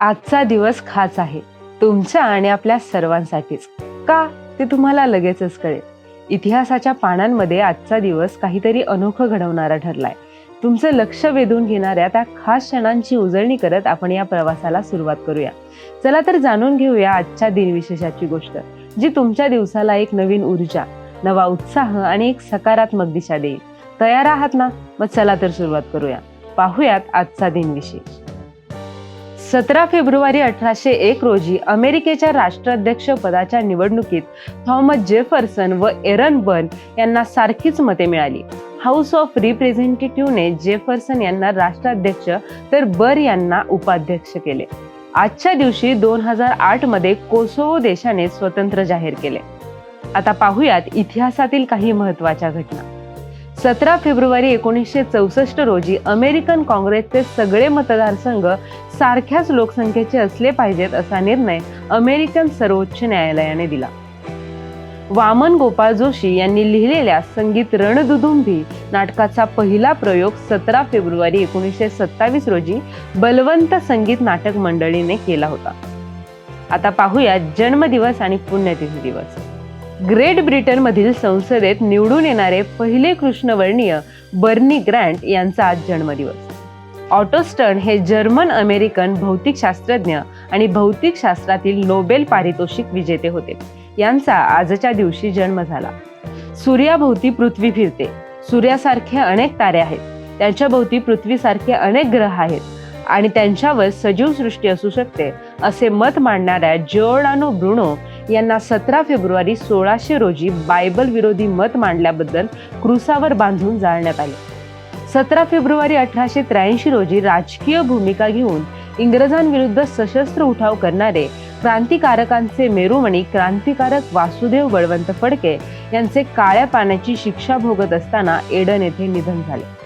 आजचा दिवस खास आहे तुमच्या आणि आपल्या सर्वांसाठीच. का? ते तुम्हाला लगेचच कळेल. इतिहासाच्या पानांमध्ये आजचा दिवस काहीतरी अनोखं घडवणारा ठरलाय. तुमचं लक्ष वेधून घेणाऱ्या त्या खास क्षणांची उजळणी करत आपण या प्रवासाला सुरुवात करूया. चला तर जाणून घेऊया आजच्या दिनविशेषाची गोष्ट जी तुमच्या दिवसाला एक नवीन ऊर्जा नवा उत्साह आणि एक सकारात्मक दिशा देईल. तयार आहात ना? मग चला तर सुरुवात करूया. पाहूयात आजचा दिनविशेष. सतरा फेब्रुवारी अठराशे एक रोजी अमेरिकेच्या राष्ट्राध्यक्ष पदाच्या निवडणुकीत थॉमस जेफरसन व एरन बर्न यांना सारखीच मते मिळाली. हाऊस ऑफ रिप्रेझेंटेटिव्हने जेफरसन यांना राष्ट्राध्यक्ष तर बर यांना उपाध्यक्ष केले. आजच्या दिवशी दोन हजार आठमध्ये कोसोवो देशाने स्वतंत्र जाहीर केले. आता पाहूयात इतिहासातील काही महत्त्वाच्या घटना. सतरा फेब्रुवारी एकोणीसशे चौसष्ट रोजी अमेरिकन काँग्रेसचे सगळे मतदारसंघ सारख्याच लोकसंख्येचे असले पाहिजेत असा निर्णय अमेरिकन सर्वोच्च न्यायालयाने दिला. वामन गोपाळ जोशी यांनी लिहिलेल्या संगीत रणदुदुंभी नाटकाचा पहिला प्रयोग सतरा फेब्रुवारी एकोणीसशे सत्तावीस रोजी बलवंत संगीत नाटक मंडळीने केला होता. आता पाहूया जन्मदिवस आणि पुण्यतिथी दिवस. ग्रेट ब्रिटनमधील संसदेत निवडून येणारे पहिले कृष्णवर्णीय बर्नी ग्रँट यांचा आज जन्मदिवस. ऑटोस्टन हे जर्मन अमेरिकन भौतिकशास्त्रज्ञ आणि भौतिकशास्त्रातील नोबेल पारितोषिक विजेते होते. यांचा आजच्या दिवशी जन्म झाला. सूर्याभोवती पृथ्वी फिरते. सूर्यासारखे अनेक तारे आहेत. त्यांच्याभोवती पृथ्वीसारखे अनेक ग्रह आहेत. आणि त्यांच्यावर सजीव सृष्टी असू शकते असे मत मांडणाऱ्या जिओर्डानो ब्रुनो यांना सतरा फेब्रुवारी सोळाशे रोजी बायबल विरोधी मत मांडल्याबद्दल क्रुसावर बांधून जाळण्यात आले. सतरा फेब्रुवारी अठराशे त्र्याऐंशी रोजी राजकीय भूमिका घेऊन इंग्रजांविरुद्ध सशस्त्र उठाव करणारे क्रांतिकारकांचे मेरुमणी क्रांतिकारक वासुदेव बळवंत फडके यांचे काळ्या पाण्याची शिक्षा भोगत असताना एडन येथे निधन झाले.